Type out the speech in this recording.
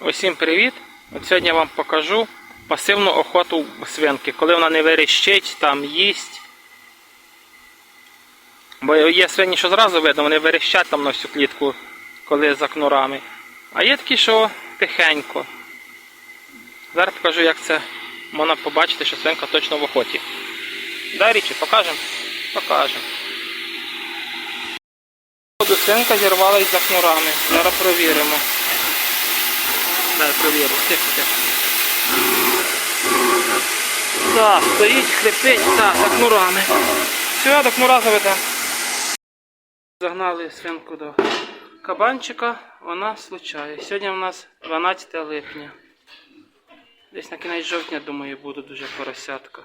Усім привіт! От сьогодні я вам покажу пасивну охоту свинки, коли вона не верещить, там їсть. Бо є свині, що зразу видно, вони верещать там на всю клітку, коли за кнурами. А є такі, що тихенько. Зараз покажу, як це можна побачити, що свинка точно в охоті. Да, Річі, покажемо? Покажемо. Свинка зірвалась за кнурами. Зараз провіримо. Провірю. Тихо, тихо. Так, стоїть, хрипить, так, за кнурами. Все, до кнура заведемо. Загнали свинку до кабанчика, вона случає. Сьогодні у нас 12 липня. Десь на кінець жовтня, думаю, буде дуже поросятка.